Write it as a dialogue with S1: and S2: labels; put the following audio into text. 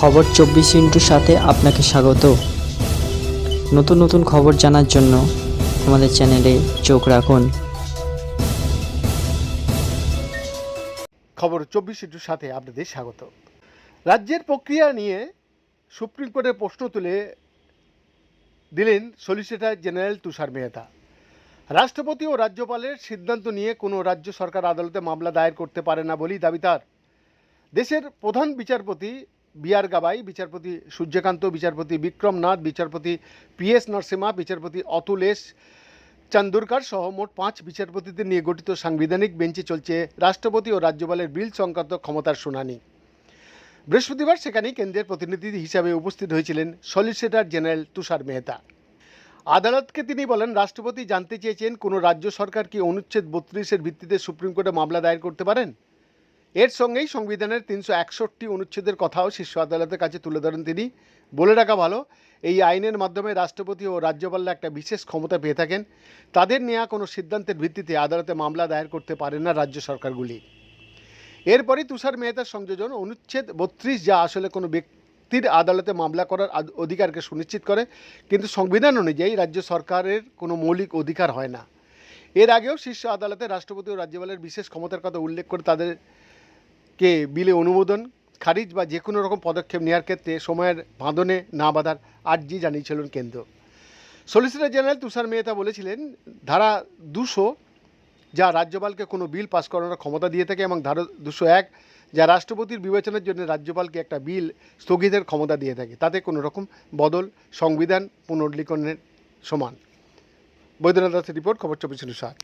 S1: খবর চব্বিশ ইন্টুর সাথে আপনাকে স্বাগত। নতুন নতুন খবর জানার জন্য আমাদের চ্যানেলে চোখ রাখুন।
S2: খবর চব্বিশ ইন্টুর সাথে আপনাদের স্বাগত। রাজ্যের প্রক্রিয়া নিয়ে সুপ্রিম কোর্টে প্রশ্ন তুলে দিলেন সলিসিটর জেনারেল তুষার মেহতা। রাষ্ট্রপতি ও রাজ্যপালের সিদ্ধান্ত নিয়ে কোনো রাজ্য সরকার আদালতে মামলা দায়ের করতে পারে না বলেই দাবি তার। দেশের প্রধান বিচারপতি বি আর গাবাই, বিচারপতি সূর্যকান্ত, বিচারপতি বিক্রম নাথ, বিচারপতি পি এস নরসিমা, বিচারপতি অতুলেশ চান্দুরকার সহ মোট পাঁচ বিচারপতিদের নিয়ে গঠিত সাংবিধানিক বেঞ্চে চলছে রাষ্ট্রপতি ও রাজ্যপালের বিল সংক্রান্ত ক্ষমতার শুনানি। বৃহস্পতিবার সেখানে কেন্দ্রের প্রতিনিধি হিসাবে উপস্থিত হয়েছিলেন সলিসিটর জেনারেল তুষার মেহতা। আদালতকে তিনি বলেন, রাষ্ট্রপতি জানতে চেয়েছেন, কোনো রাজ্য সরকার কি অনুচ্ছেদ বত্রিশের ভিত্তিতে সুপ্রিম কোর্টে মামলা দায়ের করতে পারেন? এর সঙ্গেই সংবিধানের তিনশো একষট্টি অনুচ্ছেদের কথাও শীর্ষ আদালতের কাছে তুলে ধরেন তিনি। বলে রাখা ভালো, এই আইনের মাধ্যমে রাষ্ট্রপতি ও রাজ্যপালরা একটা বিশেষ ক্ষমতা পেয়ে থাকেন। তাদের নেওয়া কোনো সিদ্ধান্তের ভিত্তিতে আদালতে মামলা দায়ের করতে পারে না রাজ্য সরকারগুলি। এরপরই তুষার মেহতার সংযোজন অনুচ্ছেদ বত্রিশ যা আসলে কোনো ব্যক্তির আদালতে মামলা করার অধিকারকে সুনিশ্চিত করে, কিন্তু সংবিধান অনুযায়ী রাজ্য সরকারের কোনো মৌলিক অধিকার হয় না। এর আগেও শীর্ষ আদালতে রাষ্ট্রপতি ও রাজ্যপালের বিশেষ ক্ষমতার কথা উল্লেখ করে তাদেরকে বিলে অনুমোদন, খারিজ বা যে কোনো রকম পদক্ষেপ নেওয়ার ক্ষেত্রে সময়ের বাঁধনে না বাঁধার আর্জি জানিয়েছিলেন কেন্দ্র। সলিসিটর জেনারেল তুষার মেহতা বলেছিলেন, ধারা দুশো, যা রাজ্যপালকে কোনো বিল পাস করানোর ক্ষমতা দিয়ে থাকে, এবং ধারা দুশো এক, যা রাষ্ট্রপতির বিবেচনার জন্য রাজ্যপালকে একটা বিল স্থগিতের ক্ষমতা দিয়ে থাকে। তাতে কোনো রকম বদল সংবিধান পুনর্লিখনের সমান। বৈদ্যনাথ দাসের রিপোর্ট, খবর চব্বিশ সাত।